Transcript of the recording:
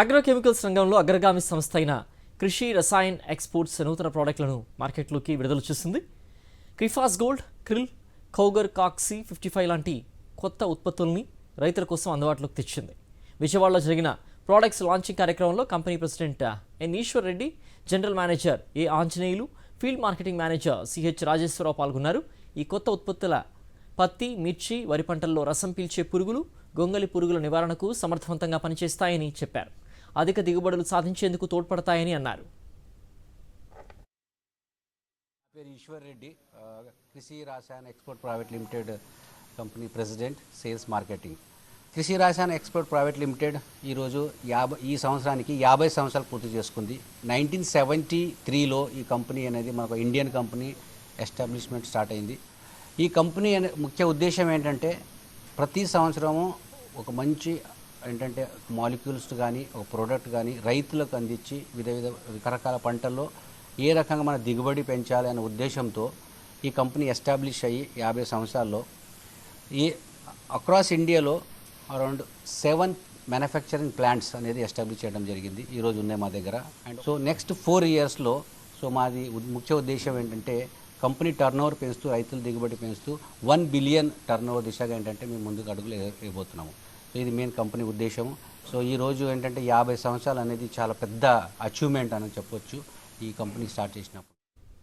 Agrochemicals రంగంలో అగ్రగామి సంస్థ అయిన కృషి రసాయన్ ఎక్స్పోర్ట్స్ నూతన ప్రోడక్ట్లను మార్కెట్లోకి విడుదల చేసింది. క్రిఫాస్ గోల్డ్ క్రిల్ కౌగర్ కాక్సీ ఫిఫ్టీ ఫైవ్ లాంటి కొత్త ఉత్పత్తుల్ని రైతుల కోసం అందుబాటులోకి తెచ్చింది. విజయవాడలో జరిగిన ప్రోడక్ట్స్ లాంచింగ్ కార్యక్రమంలో company president N Eshwar Reddy general manager A Anjaneyulu field marketing manager CH Rajeswararao పాల్గొన్నారు. ఈ కొత్త ఉత్పత్తుల పత్తి మిర్చి వరి పంటల్లో రసం పీల్చే పురుగులు గొంగలి పురుగుల నివారణకు సమర్థవంతంగా పనిచేస్తాయని చెప్పారు. అధిక దిగుబడులు సాధించేందుకు తోడ్పడతాయని అన్నారు. పేరు Eshwar Reddy Krishi Rasayan export private limited company president sales marketing. Krishi Rasayan export private limited ఈరోజు యాభై ఈ సంవత్సరానికి యాభై సంవత్సరాలు పూర్తి చేసుకుంది. నైన్టీన్ సెవెంటీ త్రీలో ఈ కంపెనీ అనేది మనకు ఇండియన్ కంపెనీ ఎస్టాబ్లిష్మెంట్ స్టార్ట్ అయింది. ఈ కంపెనీ అనే ముఖ్య ఉద్దేశం ఏంటంటే ప్రతి సంవత్సరము ఒక మంచి ఏంటంటే మాలిక్యూల్స్ కానీ ఒక ప్రోడక్ట్ కానీ రైతులకు అందించి వివిధ విధ రకరకాల పంటల్లో ఏ రకంగా మన దిగుబడి పెంచాలి అనే ఉద్దేశంతో ఈ కంపెనీ ఎస్టాబ్లిష్ అయ్యి యాభై సంవత్సరాల్లో ఈ అక్రాస్ ఇండియాలో అరౌండ్ సెవెన్ మ్యానుఫ్యాక్చరింగ్ ప్లాంట్స్ అనేది ఎస్టాబ్లిష్ చేయడం జరిగింది. ఈరోజు ఉన్నాయి మా దగ్గర. అండ్ సో నెక్స్ట్ ఫోర్ ఇయర్స్లో సో మాది ముఖ్య ఉద్దేశం ఏంటంటే కంపెనీ టర్నోవర్ పెంచుతూ రైతుల దిగుబడి పెంచుతూ వన్ బిలియన్ టర్నోవర్ దిశగా ఏంటంటే మేము ముందుకు అడుగులు వేయబోతున్నాము. ఇది మెయిన్ కంపెనీ ఉద్దేశం సో ఈ రోజు ఏంటంటే యాభై సంవత్సరాలు అనేది చాలా పెద్ద అచీవ్మెంట్ అని చెప్పొచ్చు. ఈ కంపెనీ స్టార్ట్ చేసినప్పుడు.